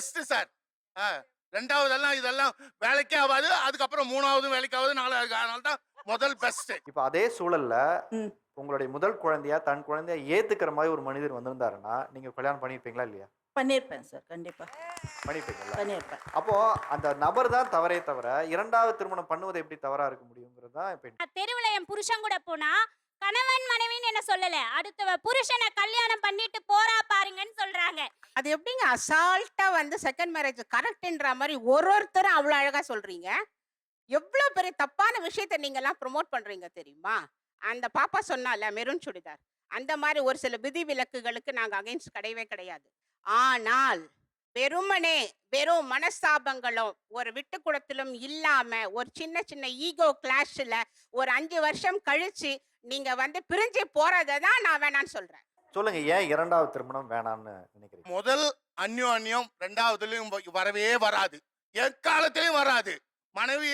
Best sir ஆ ரெண்டாவதெல்லாம் இதெல்லாம் வேலைக்கே ஆகாது. அதுக்கப்புறம் மூணாவது வேலைக்கு ஆகாது நாலாவது அதனால தான் முதல் பெஸ்ட் இப்போ அதே சூழல்ல. உங்களுடைய முதல் குழந்தையா தன் குழந்தைய ஏத்துக்கிற மாதிரி ஒரு மனிதர் வந்திருந்தாருன்னா நீங்க கல்யாணம் பண்ணிருப்பீங்களா இல்லையா? பண்ணியிருப்பேன் சார் கண்டிப்பா. பண்ணிருப்பீங்களா பண்ணியிருப்பேன். அப்போ அந்த நபர் தான் தவறே தவிர இரண்டாவது திருமணம் பண்ணுவது எப்படி தவறா இருக்க முடியுங்கிறது தான் இப்போ நான் தெருவுல என் புருஷன் கூட போனா கணவன் மனைவின்னு என்ன சொல்லல. அடுத்தவ புருஷனை கல்யாணம் பண்ணிட்டு போறா பாருங்கன்னு சொல்றாங்க. அது எப்படிங்க? அசால்ட்டா வந்து செகண்ட் மேரேஜ் கரெக்ட்ன்ற மாதிரி ஒரு ஒருத்தரும் அவ்வளோ அழகா சொல்றீங்க. எவ்வளோ பெரிய தப்பான விஷயத்த நீங்க எல்லாம் ப்ரொமோட் பண்றீங்க தெரியுமா? அந்த பாப்பா சொன்னால மெரூன் சுடிதார். அந்த மாதிரி ஒரு சில விதி விலக்குகளுக்கு நாங்க அகைன்ஸ்ட் கிடையவே கிடையாது. ஆனால் வெறுமனே வெறும் மனஸ்தாபங்களும் ஒரு விட்டுக்குடத்திலும் இல்லாம ஒரு சின்ன சின்ன ஈகோ கிளாஷ்ல ஒரு அஞ்சு வருஷம் கழிச்சு நீங்க வந்து பிரிஞ்சு போறதை தான் நான் வேணான்னு சொல்றேன். சொல்லுங்க ஏன் இரண்டாவது திருமணம் வேணாம்னு நினைக்கிறீங்க? முதல் அந்யோன்யம் ரெண்டாவதுலயும் வரவே வராது. எக்காலத்திலயும் வராது. மனைவி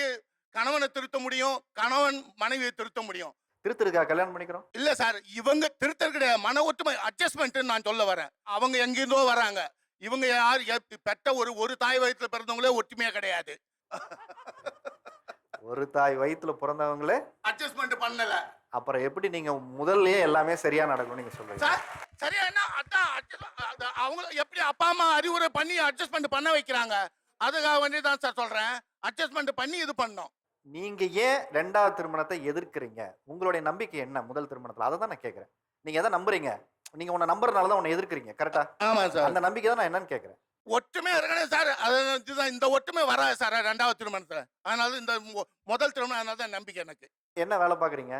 கணவனை திருத்த முடியும் கணவன் மனைவியை திருத்த முடியும். திருத்திருக்கா? கல்யாணம் பண்ணிக்கிறோம்? இல்ல சார் இவங்க திருத்தல் கிடையாது. மன ஒற்றுமை அட்ஜஸ்ட்மெண்ட் நான் சொல்ல வரேன். அவங்க எங்கிருந்தோ வராங்க. இவங்க யார் பெற்ற ஒரு ஒரு தாய் வயிற்றுல பிறந்தவங்களே ஒற்றுமையா கிடையாது. ஒரு தாய் வயித்துல பிறந்தவங்களே அட்ஜஸ்ட்மெண்ட் பண்ணல. அப்புறம் எப்படி நீங்க முதல்லயே எல்லாமே சரியா நடக்கும் நீங்க சொல்றீங்க சார் சரியா என்ன? அதான் அவங்க எப்படி அப்பா அம்மா அறிவுரை பண்ணி அட்ஜஸ்ட்மெண்ட் பண்ண வைக்கிறாங்க? அதுக்காக வேண்டி தான் சார் சொல்றேன். அட்ஜஸ்ட்மெண்ட் பண்ணி இது பண்ணோம். நீங்க ஏன் ரெண்டாவது திருமணத்தை எதிர்க்கிறீங்க? உங்களுடைய நம்பிக்கை என்ன முதல் திருமணத்துல? அதை தான் நான் கேட்கறேன் நீங்க எதை நம்புறீங்க? நீங்க உன்னை நம்புறதுனால தான் உன்னை எதிர்க்கிறீங்க கரெக்டா ஆமா சார். அந்த நம்பிக்கை தான் நான் என்னன்னு கேட்கறேன் ஒற்றுமை இருக்கணும் சார். அது இதுதான் இந்த ஒற்றுமை வராது சார் ரெண்டாவது திருமணத்துல. அதனால இந்த முதல் திருமணம் அதனால தான் நம்பிக்கை எனக்கு. என்ன வேலை பாக்குறீங்க?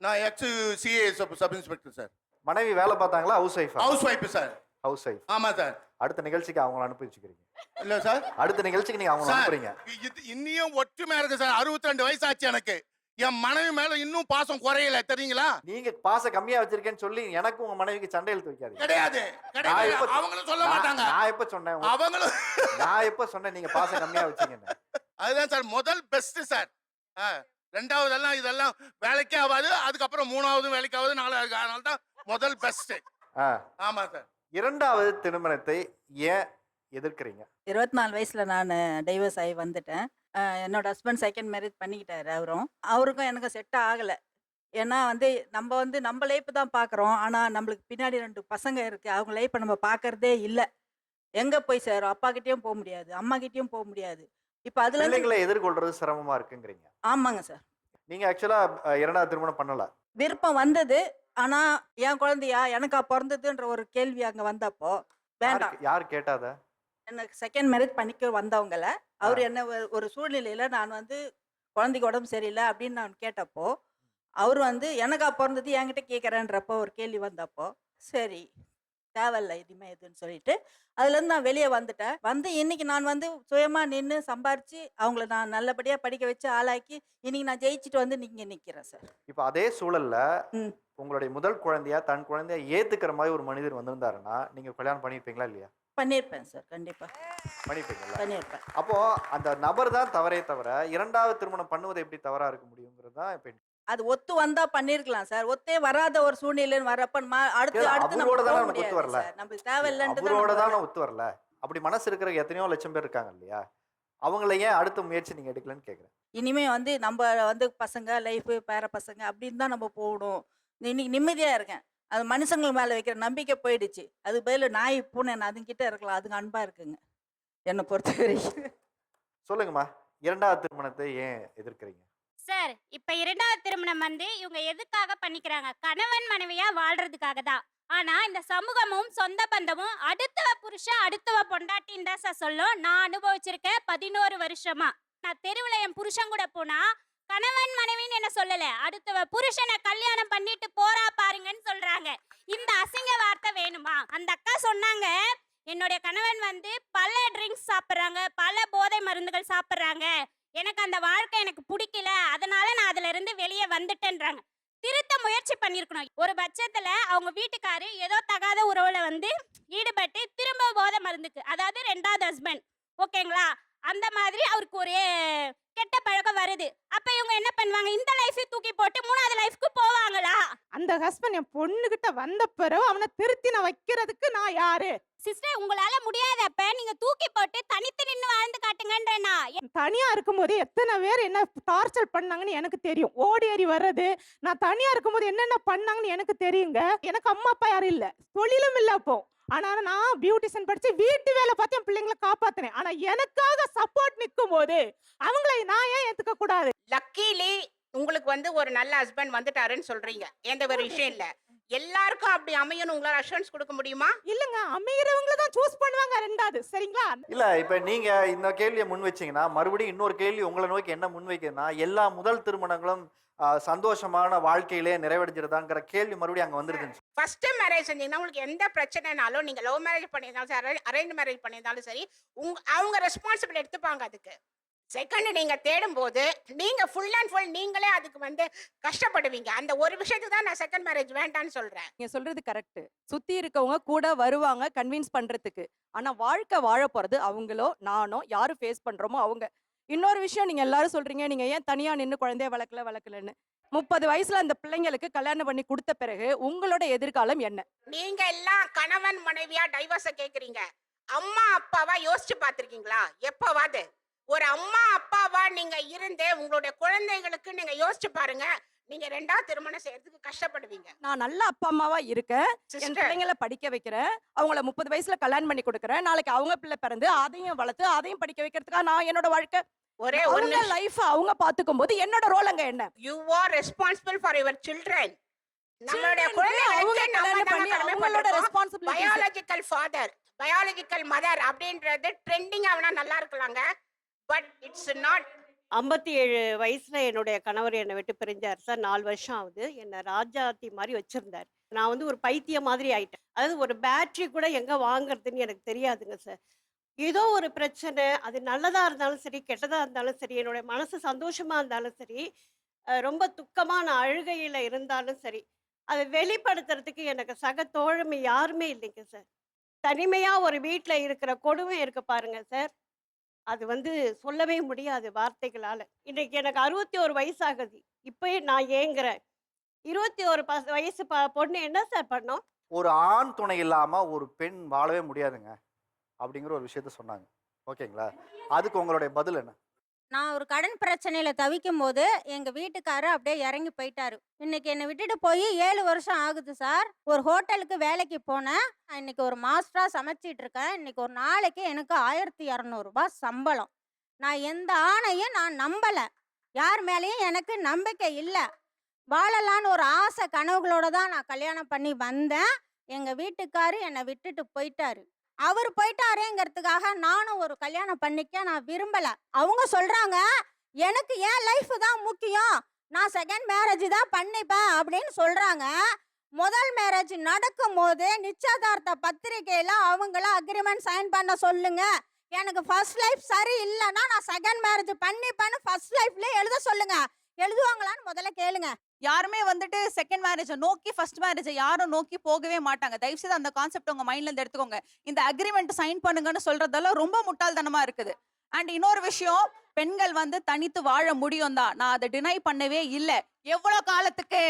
நான் ex CA sub sub inspector sir. மனைவி வேலை பார்த்தாங்களா? ஹவுஸ் ஒய்ஃபா house wife sir. House wife ஆமா சார். அடுத்த நிகழ்ச்சிக்கு அவங்கள அனுப்பி வச்சுக்கிறீங்க. இல்ல சார். அடுத்த நிகழ்ச்சிக்கு நீங்க அவங்கள அனுப்புறீங்க. இது இன்னியும் ஒற்றுமையா இருக்கு சார். அறுபத்தி ரெண்டு வயசு ஆச்சு எனக்கு. என் மனைவி மேல இன்னும் பாசம் குறையல தெரியுங்களா? நீங்க பாச கம்மியா வச்சிருக்கேன்னு சொல்லி எனக்கு உங்க மனைவிக்கு சண்டை இழுத்து வைக்காதீங்க. கிடையாது. அவங்களும் சொல்ல மாட்டாங்க. நான் எப்ப சொன்னேன்? அவங்களும் நான் எப்ப சொன்னேன் நீங்க பாசம் கம்மியா வச்சீங்கன்னு? அதுதான் சார் முதல் பெஸ்ட் சார். ஆ, ரெண்டாவதெல்லாம் இதெல்லாம் வேலைக்கே ஆகாது அதுக்கப்புறம் மூணாவது வேலைக்கு ஆகாது நாலாவது அதனால தான் முதல் பெஸ்ட் ஆ. ஆமா சார். இரண்டாவது திருமணத்தை ஏன் எதிர்க்கிறீங்க? இருபத்தி நாலு வயசுல நான் டைவர்ஸ் ஆகி வந்துட்டேன். என்னோட ஹஸ்பண்ட் செகண்ட் மேரேஜ் பண்ணிக்கிட்டாரு அவரும். அவருக்கும் எனக்கு செட் ஆகலை. ஏன்னா வந்து நம்ம வந்து நம்ம லைஃப் தான் பார்க்குறோம் ஆனால் நம்மளுக்கு பின்னாடி ரெண்டு பசங்க இருக்குது அவங்க லைஃப்பை நம்ம பார்க்கறதே இல்லை. எங்கே போய் சேரும்? அப்பா கிட்டேயும் போக முடியாது. அம்மா கிட்டேயும் போக முடியாது. இப்போ அதுல பிள்ளைங்களை எதிர்கொள்றது சிரமமா இருக்குங்கிறீங்க. ஆமாங்க சார். நீங்க ஆக்சுவலா இரண்டாவது திருமணம் பண்ணல. விருப்பம் வந்தது. ஆனால் என் குழந்தையா எனக்கா பிறந்ததுன்ற ஒரு கேள்வி அங்கே வந்தப்போ வேண்டாம். யார் கேட்டாத எனக்கு செகண்ட் மேரேஜ் பண்ணிக்க வந்தவங்கள. அவர் என்ன ஒரு- ஒரு சூழ்நிலையில நான் வந்து குழந்தைக்கு உடம்பு சரியில்லை அப்படின்னு நான் கேட்டப்போ அவர் வந்து எனக்கா பிறந்தது என்கிட்ட கேட்குறேன்றப்போ ஒரு கேள்வி வந்தப்போ சரி தேவையில்ல இனிமே இதுன்னு சொல்லிட்டு அதுலேருந்து நான் வெளியே வந்துட்டேன். வந்து இன்னைக்கு நான் வந்து சுயமா நின்று சம்பாரிச்சு அவங்கள நான் நல்லபடியாக படிக்க வச்சு ஆளாக்கி இன்னைக்கு நான் ஜெயிச்சுட்டு வந்து நீங்க நிற்கிறேன் சார். இப்போ அதே சூழல்ல. உங்களுடைய முதல் குழந்தையா தன் குழந்தைய ஏத்துக்கிற மாதிரி ஒரு மனிதர் வந்திருந்தாருன்னா நீங்க கல்யாணம் பண்ணிருப்பீங்களா இல்லையா? பண்ணியிருப்பேன் சார் கண்டிப்பாக பண்ணிருப்பீங்களா பண்ணியிருப்பேன். அப்போ அந்த நபர் தான் தவறே தவிர இரண்டாவது திருமணம் பண்ணுவது எப்படி தவறா இருக்க முடியுங்கிறது தான் இப்போ அது ஒத்து வந்தா பண்ணிருக்கலாம் சார். ஒத்தே வராத ஒரு சூழ்நிலைன்னு வரப்ப ம- அடுத்து அடுத்து நம்ம போக முடியாது ஒத்து வரல. சார். நம்ம வரல. ஒத்து வரல. அப்படி மனசு இருக்கிற எத்தனையோ லட்சம் பேர் இருக்காங்க இல்லையா? அவங்கள ஏன் அடுத்த முயற்சி நீங்க எடுக்கலன்னு கேக்குறேன். இனிமே வந்து நம்ம வந்து பசங்க லைஃப் பேர பசங்க அப்படின்னு தான் நம்ம போகணும். இன்னைக்கு நிம்மதியா இருக்கேன். அது மனுஷங்கள் மேல வைக்கிற நம்பிக்கை போயிடுச்சு. அது பதில் நாய் பூனை அதுங்கிட்ட இருக்கலாம். அதுங்க அன்பா இருக்குங்க. என்னை பொறுத்த வரைக்கும். சொல்லுங்கம்மா. இரண்டாவது திருமணத்தை ஏன் எதிர்க்கிறீங்க? சார் இப்ப இரண்டாவது திருமணம் வந்து இவங்க எதுக்காக பண்ணிக்கிறாங்க? கணவன் மனைவியா வாழ்றதுக்காக தான். ஆனா இந்த சமூகமும் சொந்த பந்தமும் அடுத்தவ புருஷன் அடுத்தவ பொண்டாட்டின்னு தான் சார் சொல்லும். நான் அனுபவிச்சிருக்கேன் பதினோரு வருஷமா. நான் தெருவில் என் புருஷன் கூட போனா கணவன் மனைவின்னு என்ன சொல்லல? அடுத்தவ புருஷனை கல்யாணம் பண்ணிட்டு போறா பாருங்கன்னு சொல்றாங்க. இந்த அசிங்க வார்த்தை வேணுமா? அந்த அக்கா சொன்னாங்க என்னுடைய கணவன் வந்து பல ட்ரிங்க்ஸ் சாப்பிட்றாங்க பல போதை மருந்துகள் சாப்பிட்றாங்க. எனக்கு அந்த வாழ்க்கை எனக்கு பிடிக்கல. அதனால நான் அதுல இருந்து வெளியே வந்துட்டேன்றாங்க. திருத்த முயற்சி பண்ணியிருக்கணும். ஒரு பட்சத்துல அவங்க வீட்டுக்காரு ஏதோ தகாத உறவுல வந்து ஈடுபட்டு திரும்ப போதை மருந்துக்கு. அதாவது ரெண்டாவது ஹஸ்பண்ட். ஓகேங்களா? அந்த மாதிரி அவருக்கு ஒரே கெட்ட பழக்கம் வருது. அப்ப இவங்க என்ன பண்ணுவாங்க? இந்த லைஃபை தூக்கி போட்டு மூணாவது லைஃப்க்கு போவாங்களா? அந்த ஹஸ்பண்ட் என் பொண்ணுகிட்ட வந்த பிறகு அவனை திருத்தி நான் வைக்கிறதுக்கு நான் யாரு? சிஸ்டர் உங்களால முடியாதப்ப நீங்க தூக்கி போட்டு தனித்து நின்னு வாழ்ந்து காட்டுங்கன்றேனா தனியா இருக்கும்போது எத்தனை பேர் என்ன டார்ச்சர் பண்ணாங்கன்னு எனக்கு தெரியும். ஓடி ஏறி வர்றது நான் தனியா இருக்கும்போது என்னென்ன பண்ணாங்கன்னு எனக்கு தெரியுங்க. எனக்கு அம்மா அப்பா யாரும் இல்ல. தொழிலும் இல்ல அப்போ. ஆனா நான் பியூட்டிஷியன் படிச்சு வீட்டு வேலை பார்த்து என் பிள்ளைங்களை காப்பாத்தினேன். ஆனா எனக்காக சப்போர்ட் நிற்கும் போது அவங்கள நான் ஏன் ஏத்துக்க கூடாது? லக்கீலி உங்களுக்கு வந்து ஒரு நல்ல ஹஸ்பண்ட் வந்துட்டாருன்னு சொல்றீங்க. எந்த ஒரு விஷயம் இல்ல. எல்லாருக்கும் அப்படி அமையணும் உங்களால அஷூரன்ஸ் கொடுக்க முடியுமா? இல்லங்க அமைகிறவங்கள தான் சூஸ் பண்ணுவாங்க ரெண்டாவது சரிங்களா? இல்ல இப்ப நீங்க இந்த கேள்வியை முன் வச்சீங்கன்னா மறுபடியும் இன்னொரு கேள்வி உங்களை நோக்கி என்ன முன் வைக்கிறதுனா எல்லா முதல் திருமணங்களும் சந்தோஷமான வாழ்க்கையிலே நிறைவடைஞ்சிருதாங்கிற கேள்வி மறுபடியும் அங்க வந்துருதுன்னு ஃபர்ஸ்ட் மேரேஜ் செஞ்சீங்கன்னா உங்களுக்கு எந்த பிரச்சனைனாலும் நீங்க லவ் மேரேஜ் பண்ணியிருந்தாலும் சரி அரேஞ்ச் மேரேஜ் பண்ணியிருந்தாலும் சரி உங்க அவங்க ரெஸ்பான்சிபிள் எடுத்துப்பாங்க அதுக்கு. செகண்ட் நீங்க தேடும் போது நீங்க ஃபுல் அண்ட் ஃபுல் நீங்களே அதுக்கு வந்து கஷ்டப்படுவீங்க. அந்த ஒரு விஷயத்துக்கு தான் நான் செகண்ட் மேரேஜ் வேண்டாம்னு சொல்றேன். நீங்க சொல்றது கரெக்ட் சுத்தி இருக்கவங்க கூட வருவாங்க கன்வின்ஸ் பண்றதுக்கு. ஆனா வாழ்க்கை வாழ போறது அவங்களோ நானோ யாரு ஃபேஸ் பண்றோமோ அவங்க. இன்னொரு விஷயம் நீங்க எல்லாரும் சொல்றீங்க நீங்க ஏன் தனியா நின்னு குழந்தைய வளர்க்கல வளர்க்கலன்னு. முப்பது வயசுல அந்த பிள்ளைங்களுக்கு கல்யாணம் பண்ணி கொடுத்த பிறகு உங்களோட எதிர்காலம் என்ன? நீங்க எல்லாம் கணவன் மனைவியா டைவர்ஸ கேக்குறீங்க. அம்மா அப்பாவா யோசிச்சு பார்த்திருக்கீங்களா? எப்பவாது? ஒரு அம்மா நீங்க இருந்து உங்களுடைய குழந்தைகளுக்கு நீங்க யோசிச்சு பாருங்க. நீங்க ரெண்டாவது திருமணம் செய்யறதுக்கு கஷ்டப்படுவீங்க. நான் நல்ல அப்பா அம்மாவா இருக்கேன். என் பிள்ளைங்களை படிக்க வைக்கிறேன். அவங்கள முப்பது வயசுல கல்யாணம் பண்ணி கொடுக்குறேன். நாளைக்கு அவங்க பிள்ளை பிறந்து அதையும் வளர்த்து அதையும் படிக்க வைக்கிறதுக்காக நான் என்னோட வாழ்க்கை ஒரே ஒரு லைஃப் அவங்க பாத்துக்கும் போது என்னோட ரோல் அங்க என்ன? You are responsible for your children நம்மளுடைய அவங்க குழந்தைகளுக்கு பயாலஜிக்கல் ஃபாதர் பயாலஜிக்கல் மதர் அப்படின்றது ட்ரெண்டிங் ஆகுனா நல்லா இருக்கலாங்க. பட் இட்ஸ் நாட் ஐம்பத்தி ஏழு வயசுல என்னுடைய கணவர் என்னை விட்டு பிரிஞ்சார் சார். நாலு வருஷம் ஆகுது. என்னை ராஜாத்தி மாதிரி வச்சிருந்தார். நான் வந்து ஒரு பைத்தியம் மாதிரி ஆயிட்டேன். அதாவது ஒரு பேட்டரி கூட எங்க வாங்குறதுன்னு எனக்கு தெரியாதுங்க சார். ஏதோ ஒரு பிரச்சனை அது நல்லதா இருந்தாலும் சரி கெட்டதா இருந்தாலும் சரி என்னுடைய மனசு சந்தோஷமா இருந்தாலும் சரி ரொம்ப துக்கமான அழுகையில இருந்தாலும் சரி அதை வெளிப்படுத்துறதுக்கு எனக்கு சக தோழமை யாருமே இல்லைங்க சார். தனிமையா ஒரு வீட்டில் இருக்கிற கொடுமை இருக்கு பாருங்க சார். அது வந்து சொல்லவே முடியாது வார்த்தைகளால். இன்றைக்கு எனக்கு அறுபத்தி ஒரு வயசாகுது. இப்போயே நான் ஏங்குறேன். இருபத்தி ஒரு ப வயசு ப பொண்ணு என்ன சார் பண்ணோம்? ஒரு ஆண் துணை இல்லாமல் ஒரு பெண் வாழவே முடியாதுங்க. அப்படிங்கிற ஒரு விஷயத்த சொன்னாங்க. ஓகேங்களா? அதுக்கு உங்களுடைய பதில் என்ன? நான் ஒரு கடன் பிரச்சனையில தவிக்கும் போது எங்க வீட்டுக்காரர் அப்படியே இறங்கி போயிட்டாரு. இன்னைக்கு என்னை விட்டுட்டு போய் ஏழு வருஷம் ஆகுது சார். ஒரு ஹோட்டலுக்கு வேலைக்கு போனேன். இன்னைக்கு ஒரு மாஸ்டரா சமைச்சிட்டு இருக்கேன். இன்னைக்கு ஒரு நாளைக்கு எனக்கு ஆயிரத்தி இரநூறுபா சம்பளம். நான் எந்த ஆணையும் நான் நம்பல. யார் மேலேயும் எனக்கு நம்பிக்கை இல்லை. வாழலான்னு ஒரு ஆசை கனவுகளோட தான் நான் கல்யாணம் பண்ணி வந்தேன். எங்கள் வீட்டுக்காரு என்னை விட்டுட்டு போயிட்டாரு. அவர் போயிட்டாரேங்கிறதுக்காக நானும் ஒரு கல்யாணம் பண்ணிக்க நான் விரும்பல. அவங்க சொல்றாங்க எனக்கு என் லைஃப் தான் முக்கியம். நான் செகண்ட் மேரேஜ் தான் பண்ணிப்பேன் அப்படின்னு சொல்றாங்க. முதல் மேரேஜ் நடக்கும் போது நிச்சயதார்த்த பத்திரிக்கையில அவங்கள அக்ரிமெண்ட் சைன் பண்ண சொல்லுங்க. எனக்கு ஃபர்ஸ்ட் லைஃப் சரி இல்லைன்னா நான் செகண்ட் மேரேஜ் பண்ணிப்பேன்னு ஃபர்ஸ்ட் லைஃப்ல எழுத சொல்லுங்க. எழுதுவாங்களான்னு முதல்ல கேளுங்க. யாருமே வந்துட்டு செகண்ட் மேரேஜை நோக்கி ஃபர்ஸ்ட் மேரேஜை யாரும் நோக்கி போகவே மாட்டாங்க. தயவு செய்து அந்த கான்செப்ட் உங்க மைண்ட்ல இருந்து எடுத்துக்கோங்க. இந்த அக்ரிமெண்ட் சைன் பண்ணுங்கன்னு சொல்றதெல்லாம் ரொம்ப முட்டாள்தனமா இருக்குது. அண்ட் இன்னொரு விஷயம் பெண்கள் வந்து தனித்து வாழ முடியும் தான் நான் அதை டினை பண்ணவே இல்லை. எவ்வளவு காலத்துக்கு?